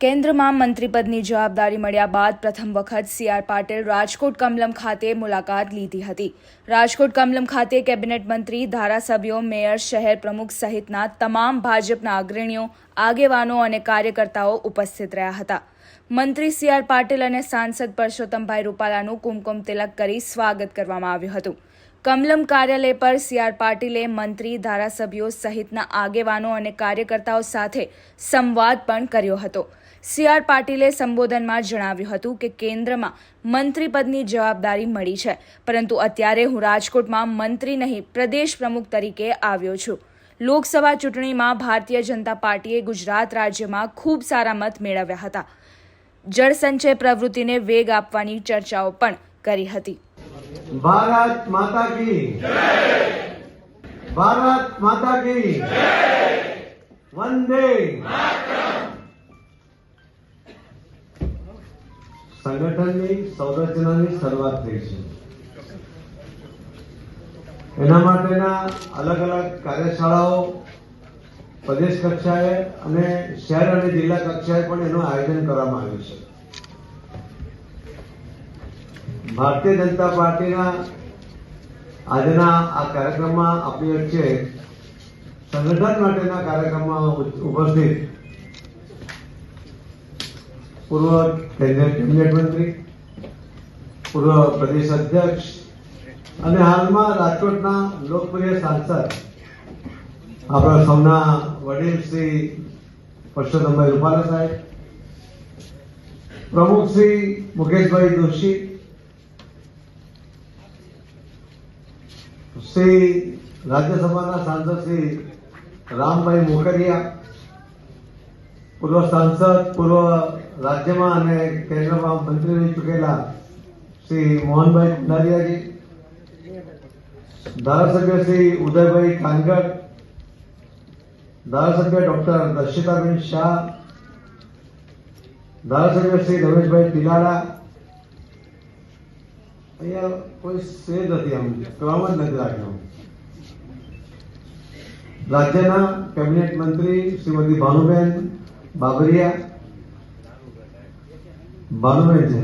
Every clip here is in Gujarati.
કેન્દ્રમાં મંત્રીપદની જવાબદારી મળ્યા બાદ પ્રથમ વખત સી આર પાટીલ રાજકોટ કમલમ ખાતે મુલાકાત લીધી હતી. રાજકોટ કમલમ ખાતે કેબિનેટ મંત્રી, ધારાસભ્યો, મેયર, શહેર પ્રમુખ સહિતના તમામ ભાજપના અગ્રણીઓ, આગેવાનો અને કાર્યકર્તાઓ ઉપસ્થિત રહ્યા હતા. મંત્રી સી આર પાટીલ અને સાંસદ પરસોત્તમભાઈ રૂપાલાનું કુમકુમ તિલક કરી સ્વાગત કરવામાં આવ્યું હતું. કમલમ કાર્યાલય પર સી આર પાટીલે મંત્રી, ધારાસભ્યો સહિતના આગેવાનો અને કાર્યકર્તાઓ સાથે સંવાદ પણ કર્યો હતો. સી આર પાટીલે સંબોધનમાં જણાવ્યું હતું કે કેન્દ્રમાં મંત્રી પદની જવાબદારી મળી છે, પરંતુ અત્યારે હું રાજકોટમાં મંત્રી નહીં, પ્રદેશ પ્રમુખ તરીકે આવ્યો છું. લોકસભા ચૂંટણીમાં ભારતીય જનતા પાર્ટીએ ગુજરાત રાજ્યમાં ખૂબ સારા મત મેળવ્યા હતા. જળસંચય પ્રવૃત્તિને વેગ આપવાની ચર્ચાઓ પણ કરી હતી. ભારત માતા કી ભારત માતા કી વંદે માતરમ સંગઠનની સંરચનાની શરૂઆત થઈ છે. એના માટેના અલગ અલગ કાર્યશાળાઓ પ્રદેશ કક્ષાએ અને શહેર અને જિલ્લા કક્ષાએ પણ એનું આયોજન કરવામાં આવ્યું છે. ભારતીય જનતા પાર્ટીના આજના આ કાર્યક્રમમાં આપણી વચ્ચે સંગઠન માટેના કાર્યક્રમમાં ઉપસ્થિત પૂર્વ કેબિનેટ મંત્રી, પૂર્વ પ્રદેશ અધ્યક્ષ અને હાલમાં રાજકોટના લોકપ્રિય સાંસદ આપણા સૌના વડીલ શ્રી પરસોત્તમભાઈ રૂપાલા સાહેબ, પ્રમુખ શ્રી મુકેશભાઈ જોશી શ્રી રાજ્યસભાના સાંસદ શ્રી રામભાઈ મોકરિયા, પૂર્વ સાંસદ, પૂર્વ રાજ્યમાં અને કેન્દ્રમાં મંત્રી રહી ચૂકેલા શ્રી મોહનભાઈ કુંડારિયાજી ધારાસભ્ય શ્રી ઉદયભાઈ કાનગડ ધારાસભ્ય ડોક્ટર દર્શિતાબેન શાહ, ધારાસભ્ય શ્રી રમેશભાઈ પિલાડા અહીંયા કોઈ સેજ નથી આમ, કહેવામાં જ નથી રાખ્યો. રાજ્યના કેબિનેટ મંત્રી શ્રીમતી ભાનુબેન બાબરિયા ભાનુબેન છે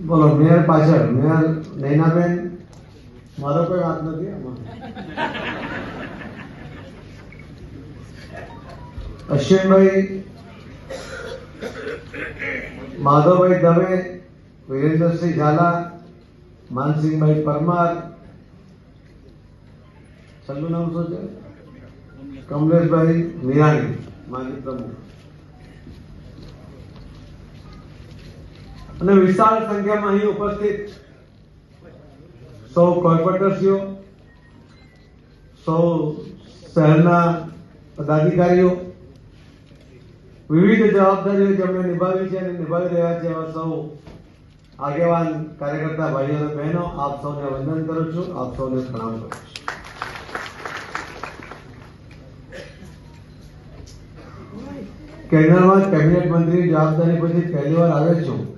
બોલો મેયર પાછળ મેયર નૈનાબેન મારો કોઈ વાત નથી આમાં અશ્વિનભાઈ માધવભાઈ દવે વિરેન્દ્રસિંહ ઝાલા માનસિંહભાઈ પરમાર છેલ્લું નામ શું છે કમલેશભાઈ મિરાણી માજી પ્રમુખ અને વિશાળ સંખ્યામાં અહીં ઉપસ્થિત સૌ કોર્પોરેટરશ્રીઓ સૌ શહેરના પદાધિકારીઓ, વિવિધ જવાબદારીઓ જેમણે નિભાવી છે અને નિભાવી રહ્યા છે એવા સૌ આગેવાન કાર્યકર્તા ભાઈઓ અને બહેનો, આપ સૌને વંદન કરું છું, આપ સૌને પ્રણામ કરું છું. કેન્દ્રમાં કેબિનેટ મંત્રી જવાબદારી પછી પહેલી વાર આવ્યો છું.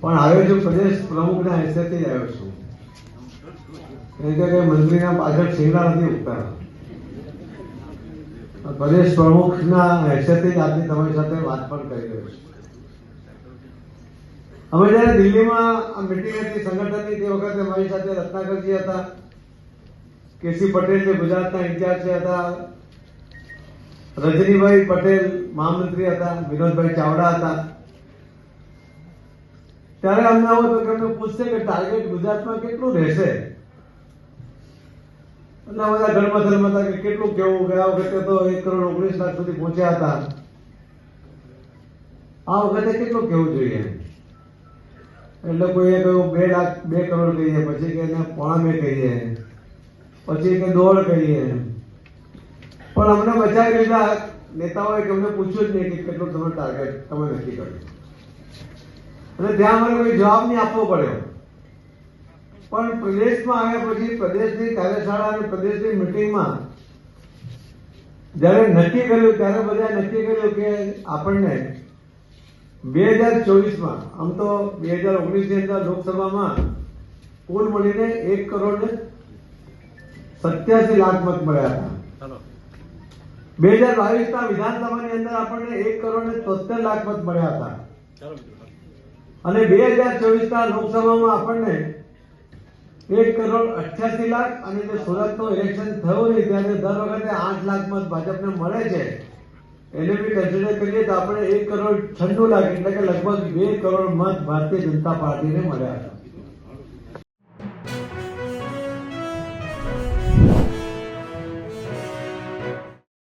પણ આવ્યો છું પ્રદેશ પ્રમુખના હેસિયતથી જ આવ્યો છું. એટલે કે મંત્રીના પાછળ છેલ્લા નથી ઉગતા? પ્રદેશ પ્રમુખના હેસિયતથી જ આજની તમારી સાથે વાત પણ કરી રહ્યો છું. અમે જ્યારે દિલ્હીમાં આ મિટિંગ હતી, સંગઠનની તે વખતે મારી સાથે રત્નાકરજી હતા, કેસી પટેલ જે ગુજરાતના ઇન્ચાર્જ હતા, રજનીભાઈ પટેલ મહામંત્રી હતા, વિનોદભાઈ ચાવડા હતા ત્યારે આવો તો કે પૂછશે કે ટાર્ગેટ ગુજરાતમાં કેટલું રહેશે? એટલે બધા ધર્મ હતા કે કેટલું કેવું ગયા વખતે તો એક કરોડ ઓગણીસ લાખ સુધી પહોંચ્યા હતા. આ વખતે કેટલું કેવું જોઈએ? એટલે કોઈએ કહ્યું બે લાખ, બે કરોડ કહીએ, પછી કે એને પોણા બે કહીએ, પછી કે દોઢ કહીએ. પણ અમને બચાવી લીધા. નેતાઓએ અમને પૂછ્યું જ નહીં કે કેટલું તમે ટાર્ગેટ તમે નક્કી કર્યું અને ત્યાં મને કોઈ જવાબ નહીં આપવો પડ્યો. પણ પ્રદેશમાં આવ્યા પછી પ્રદેશની કાર્યશાળા અને પ્રદેશની મિટિંગમાં જ્યારે નક્કી કર્યું ત્યારે બધા નક્કી કર્યું કે આપણને બે હજાર ચોવીસમાં આમ તો બે હજાર ઓગણીસની અંદર લોકસભામાં કુલ મળીને એક કરોડ સત્યાસી લાખ મત મળ્યા હતા. બે હજાર બાવીસના વિધાનસભાની અંદર આપણને એક કરોડ તોતેર લાખ મત મળ્યા હતા. અને બે હજાર ચોવીસ ના લોકસભામાં આપણને એક કરોડ અઠ્યાસી લાખ અને જે સુરતનો ઇલેક્શન થયું નહીં ત્યારે દર વખતે આઠ લાખ મત ભાજપને મળે છે. એને બી કન્સિડર કરીએ તો આપણે એક કરોડ છન્નું લાખ એટલે કે લગભગ બે કરોડ મત ભારતીય જનતા પાર્ટીને મળ્યા હતા.